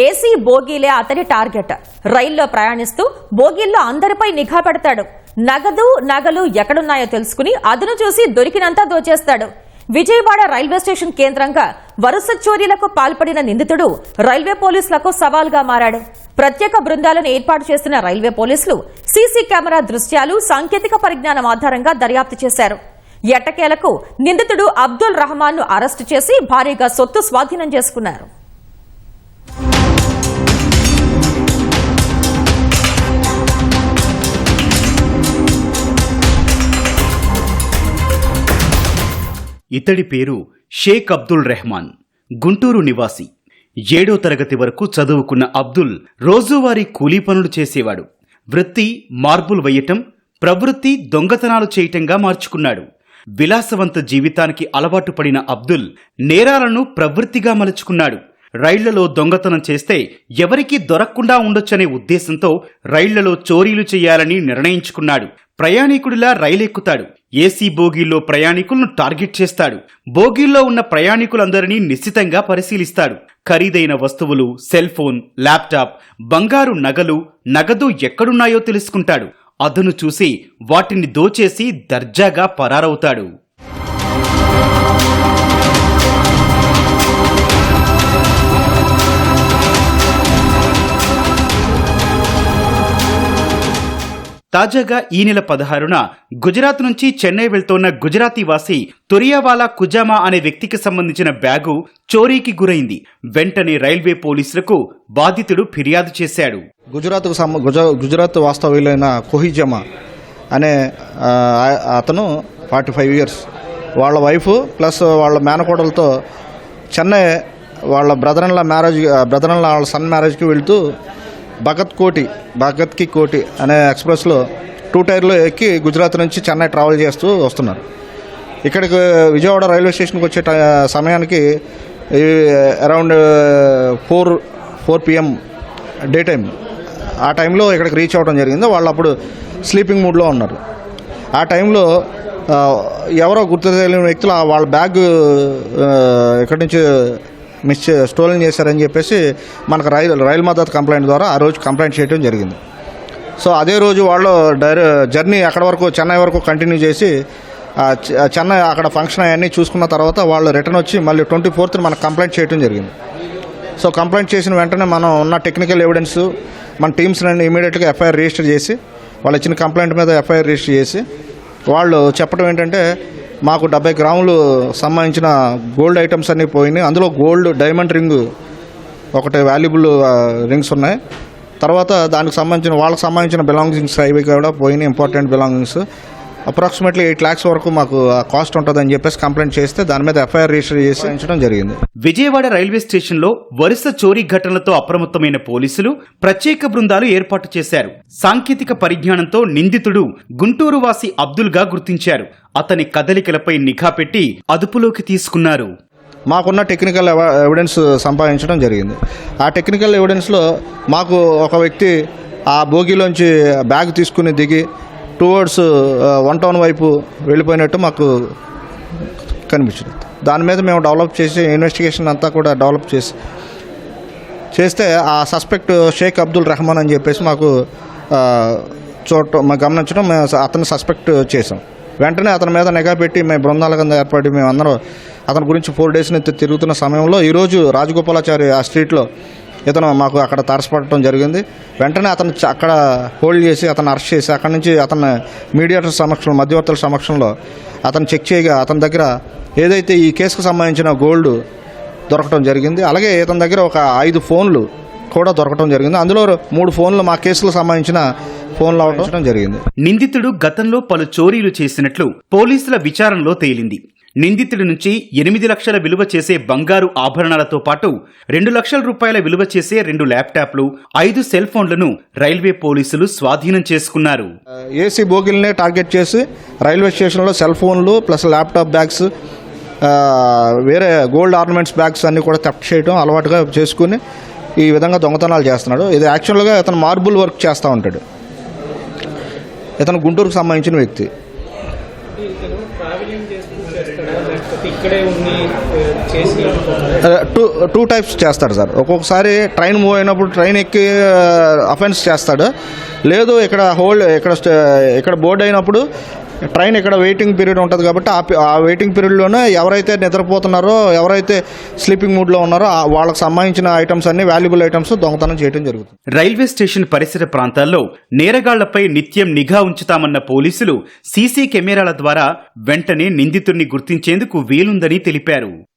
AC బోగీలే అతని target. రైల్లో ప్రయాణిస్తూ బోగీల్లో అందరిపై నిఘా పెడతాడు. నగదు నగలు ఎక్కడున్నాయో తెలుసుకుని అదును చూసి దొరికినంతా దోచేస్తాడు. విజయవాడ రైల్వే స్టేషన్ కేంద్రంగా వరుస చోరీలకు పాల్పడిన నిందితుడు రైల్వే పోలీసులకు సవాల్గా మారాడు. ప్రత్యేక బృందాలను ఏర్పాటు చేసిన రైల్వే పోలీసులు సీసీ కెమెరా దృశ్యాలు సాంకేతిక పరిజ్ఞానం ఆధారంగా దర్యాప్తు చేశారు. ఎట్టకేలకు నిందితుడు అబ్దుల్ రహమాన్ను అరెస్టు చేసి భారీగా సొత్తు స్వాధీనం చేసుకున్నారు. ఇతడి పేరు షేక్ అబ్దుల్ రెహమాన్ గుంటూరు నివాసి. ఏడో తరగతి వరకు చదువుకున్న అబ్దుల్ రోజువారీ కూలీ పనులు చేసేవాడు. వృత్తి మార్బుల్ వేయటం ప్రవృత్తి దొంగతనాలు చేయటంగా మార్చుకున్నాడు. విలాసవంత జీవితానికి అలవాటు పడిన అబ్దుల్ నేరాలను ప్రవృత్తిగా మలుచుకున్నాడు. రైళ్ళలో దొంగతనం చేస్తే ఎవరికీ దొరకకుండా ఉండొచ్చనే ఉద్దేశంతో రైళ్ళలో చోరీలు చేయాలని నిర్ణయించుకున్నాడు. ప్రయాణికుడిలా రైలెక్కుతాడు. ఏసీ బోగీల్లో ప్రయాణికులను టార్గెట్ చేస్తాడు. బోగీల్లో ఉన్న ప్రయాణికులందరినీ నిశ్చితంగా పరిశీలిస్తాడు. ఖరీదైన వస్తువులు సెల్ ఫోన్ ల్యాప్టాప్ బంగారు నగలు నగదు ఎక్కడున్నాయో తెలుసుకుంటాడు. అదను చూసి వాటిని దోచేసి దర్జాగా పరారవుతాడు. తాజాగా ఈ నెల పదహారున గుజరాత్ నుంచి చెన్నై వెళ్తోన్న గుజరాతీ వాసి తొరియావాలా కుజామా అనే వ్యక్తికి సంబంధించిన బ్యాగు చోరీకి గురైంది. వెంటనే రైల్వే పోలీసులకు బాధితుడు ఫిర్యాదు చేశాడు. గుజరాత్కు గుజ గుజరాత్ వాస్తవ్యులైన కోహిజమా అనే అతను ఫార్టీ ఫైవ్ ఇయర్స్. వాళ్ళ వైఫ్ ప్లస్ వాళ్ళ మేనకోడలతో చెన్నై వాళ్ళ బ్రదర్ల మ్యారేజ్ బ్రదర్ల వాళ్ళ సన్ మ్యారేజ్కి వెళ్తూ భగత్ కోటి భగత్కి కోటి అనే ఎక్స్ప్రెస్లో టూ టైర్లో ఎక్కి గుజరాత్ నుంచి చెన్నై ట్రావెల్ చేస్తూ వస్తున్నారు. ఇక్కడికి విజయవాడ రైల్వే స్టేషన్కి వచ్చే సమయానికి around four four PM day time ఆ టైంలో ఇక్కడికి రీచ్ అవ్వడం జరిగింది. వాళ్ళు అప్పుడు స్లీపింగ్ మూడ్లో ఉన్నారు. ఆ టైంలో ఎవరో గుర్తు తెలియని వ్యక్తులు వాళ్ళ బ్యాగ్ ఇక్కడి నుంచి మిస్ చే- స్టోలన్ చేశారని చెప్పేసి మనకు రైలు రైల్ మద్దతు కంప్లైంట్ ద్వారా ఆ రోజు కంప్లైంట్ చేయడం జరిగింది. సో అదే రోజు వాళ్ళు డైరె జర్నీ అక్కడ వరకు చెన్నై వరకు కంటిన్యూ చేసి చెన్నై అక్కడ ఫంక్షన్ అవన్నీ చూసుకున్న తర్వాత వాళ్ళు రిటర్న్ వచ్చి మళ్ళీ ట్వంటీ ఫోర్త్ మనకు కంప్లైంట్ చేయడం జరిగింది. సో కంప్లైంట్ చేసిన వెంటనే మనం ఉన్న టెక్నికల్ ఎవిడెన్స్ మన టీమ్స్ నుండి ఇమీడియట్గా ఎఫ్ఐఆర్ రిజిస్టర్ చేసి వాళ్ళు ఇచ్చిన కంప్లైంట్ మీద ఎఫ్ఐఆర్ రిజిస్టర్ చేసి వాళ్ళు చెప్పడం ఏంటంటే మాకు డెబ్బై గ్రాములు సంబంధించిన గోల్డ్ ఐటమ్స్ అన్నీ పోయినాయి. అందులో గోల్డ్ డైమండ్ రింగ్ ఒకటి వాల్యుబుల్ రింగ్స్ ఉన్నాయి. తర్వాత దానికి సంబంధించిన వాళ్ళకి సంబంధించిన బిలాంగింగ్స్ అవి కూడా పోయినాయి important belongings approximately eight lakhs వరకు మాకు కాస్ట్ ఉంటుందని చెప్పేసి కంప్లైంట్ చేస్తే దాని మీద ఎఫ్ఐఆర్ రిజిస్టర్ చేసి జరిగింది. విజయవాడ రైల్వే స్టేషన్లో వరుస చోరీ ఘటనలతో అప్రమత్తమైన పోలీసులు ప్రత్యేక బృందాలు ఏర్పాటు చేశారు. సాంకేతిక పరిజ్ఞానంతో నిందితుడు గుంటూరు వాసి అబ్దుల్గా గుర్తించారు. అతని కదలికలపై నిఘా పెట్టి అదుపులోకి తీసుకున్నారు. మాకున్న టెక్నికల్ ఎవ- ఎవిడెన్స్ సంపాదించడం జరిగింది. ఆ టెక్నికల్ ఎవిడెన్స్లో మాకు ఒక వ్యక్తి ఆ బోగిలోంచి బ్యాగ్ తీసుకుని దిగి టువర్డ్స్ వన్ టౌన్ వైపు వెళ్ళిపోయినట్టు మాకు కనిపించింది. దాని మీద మేము డెవలప్ చేసి ఇన్వెస్టిగేషన్ అంతా కూడా డెవలప్ చేసి చేస్తే ఆ సస్పెక్ట్ షేక్ అబ్దుల్ రెహమాన్ అని చెప్పేసి మాకు చూడటం గమనించడం మేము అతను సస్పెక్ట్ చేసాం వెంటనే అతని మీద నిఘా పెట్టి మేము బృందాల కింద ఏర్పడి మేము అందరం అతని గురించి ఫోర్ డేస్ నుంచి తిరుగుతున్న సమయంలో ఈరోజు రాజగోపాలాచారి ఆ స్ట్రీట్లో ఇతను మాకు అక్కడ తరసపడటం జరిగింది. వెంటనే అతను అక్కడ హోల్డ్ చేసి అతను అరెస్ట్ చేసి అక్కడ నుంచి అతను మీడియేటర్ సమక్షంలో మధ్యవర్తుల సమక్షంలో అతను చెక్ చేయగా అతని దగ్గర ఏదైతే ఈ కేసుకు సంబంధించిన గోల్డ్ దొరకటం జరిగింది అలాగే ఇతని దగ్గర ఒక ఐదు ఫోన్లు కూడా దొరకటం జరిగింది. అందులో మూడు ఫోన్లు మా కేసులకు సంబంధించిన ఫోన్లు అవడం జరిగింది. నిందితుడు గతంలో పలు చోరీలు చేసినట్లు పోలీసుల విచారణలో తేలింది. నిందితుడి నుంచి ఎనిమిది లక్షల విలువ చేసే బంగారు ఆభరణాలతో పాటు రెండు లక్షల రూపాయల విలువ చేసే రెండు ల్యాప్టాప్లు ఐదు సెల్ ఫోన్లను రైల్వే పోలీసులు స్వాధీనం చేసుకున్నారు. ఏసీ బోగిల్నే టార్గెట్ చేసి రైల్వే స్టేషన్లో సెల్ ఫోన్లు ప్లస్ ల్యాప్టాప్ బ్యాగ్స్ వేరే గోల్డ్ ఆర్నమెంట్స్ బ్యాగ్స్ అన్నీ కూడా థెఫ్ట్ చేయడం అలవాటుగా చేసుకుని ఈ విధంగా దొంగతనాలు చేస్తున్నాడు. ఇది యాక్చువల్గా అతను మార్బుల్ వర్క్ చేస్తూ ఉంటాడు. ఇతను గుంటూరుకు సంబంధించిన వ్యక్తి లేకపోతే ఇక్కడే ఉండి ఆ, చేసి టూ టూ టైప్స్ చేస్తాడు సార్. ఒక్కొక్కసారి ట్రైన్ మూవ్ అయినప్పుడు ట్రైన్ ఎక్కి అఫెన్స్ చేస్తాడు. లేదు ఇక్కడ హోల్డ్ ఇక్కడ ఇక్కడ బోర్డు అయినప్పుడు ట్రైన్ ఇక్కడ వెయిటింగ్ పీరియడ్ ఉంటుంది కాబట్టి ఆ ఆ వెయిటింగ్ పీరియడ్లోనే ఎవరైతే నిద్రపోతున్నారో ఎవరైతే స్లీపింగ్ మూడ్లో ఉన్నారో ఆ వాళ్ళకి సంబంధించిన ఐటమ్స్ అన్ని వాల్యుబుల్ ఐటమ్స్ దొంగతనం చేయడం జరుగుతుంది. రైల్వే స్టేషన్ పరిసర ప్రాంతాల్లో నేరగాళ్ళపై నిత్యం నిఘా ఉంచుతామన్న పోలీసులు సీసీ కెమెరాల ద్వారా వెంటనే నిందితుడిని గుర్తించేందుకు వీలుందని తెలిపారు.